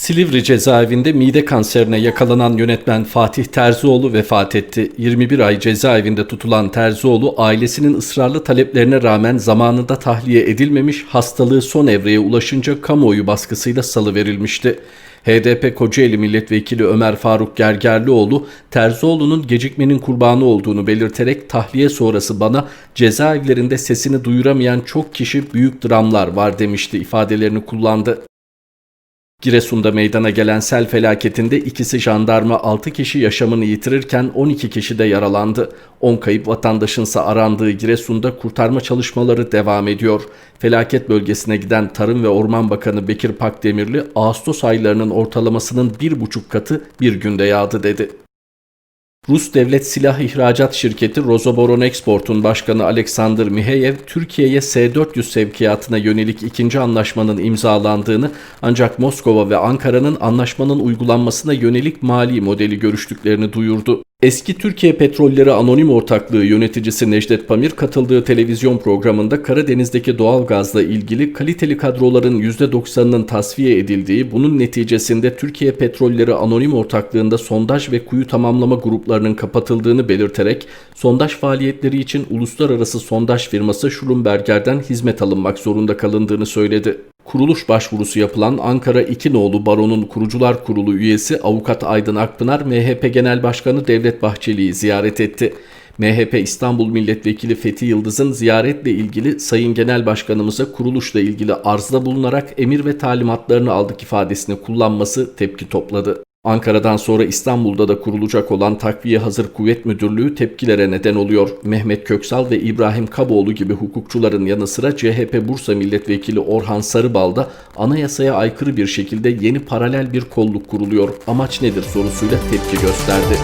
Silivri cezaevinde mide kanserine yakalanan yönetmen Fatih Terzioğlu vefat etti. 21 ay cezaevinde tutulan Terzioğlu ailesinin ısrarlı taleplerine rağmen zamanında tahliye edilmemiş, hastalığı son evreye ulaşınca kamuoyu baskısıyla salıverilmişti. HDP Kocaeli Milletvekili Ömer Faruk Gergerlioğlu, Terzioğlu'nun gecikmenin kurbanı olduğunu belirterek tahliye sonrası bana cezaevlerinde sesini duyuramayan çok kişi büyük dramlar var demişti ifadelerini kullandı. Giresun'da meydana gelen sel felaketinde ikisi jandarma 6 kişi yaşamını yitirirken 12 kişi de yaralandı. 10 kayıp vatandaşınsa arandığı Giresun'da kurtarma çalışmaları devam ediyor. Felaket bölgesine giden Tarım ve Orman Bakanı Bekir Pakdemirli, Ağustos aylarının ortalamasının bir buçuk katı bir günde yağdı dedi. Rus devlet silah ihracat şirketi Rosoboron Export'un başkanı Alexander Miheyev, Türkiye'ye S-400 sevkiyatına yönelik ikinci anlaşmanın imzalandığını ancak Moskova ve Ankara'nın anlaşmanın uygulanmasına yönelik mali modeli görüştüklerini duyurdu. Eski Türkiye Petrolleri Anonim Ortaklığı yöneticisi Necdet Pamir katıldığı televizyon programında Karadeniz'deki doğal gazla ilgili kaliteli kadroların %90'ının tasfiye edildiği, bunun neticesinde Türkiye Petrolleri Anonim Ortaklığı'nda sondaj ve kuyu tamamlama gruplarının kapatıldığını belirterek sondaj faaliyetleri için uluslararası sondaj firması Schlumberger'den hizmet alınmak zorunda kalındığını söyledi. Kuruluş başvurusu yapılan Ankara İkinoğlu Baro'nun Kurucular Kurulu üyesi Avukat Aydın Akpınar, MHP Genel Başkanı Devlet Bahçeli'yi ziyaret etti. MHP İstanbul Milletvekili Fethi Yıldız'ın ziyaretle ilgili Sayın Genel Başkanımıza kuruluşla ilgili arzda bulunarak emir ve talimatlarını aldık ifadesini kullanması tepki topladı. Ankara'dan sonra İstanbul'da da kurulacak olan Takviye Hazır Kuvvet Müdürlüğü tepkilere neden oluyor. Mehmet Köksal ve İbrahim Kaboğlu gibi hukukçuların yanı sıra CHP Bursa Milletvekili Orhan Sarıbal da anayasaya aykırı bir şekilde yeni paralel bir kolluk kuruluyor. Amaç nedir sorusuyla tepki gösterdi.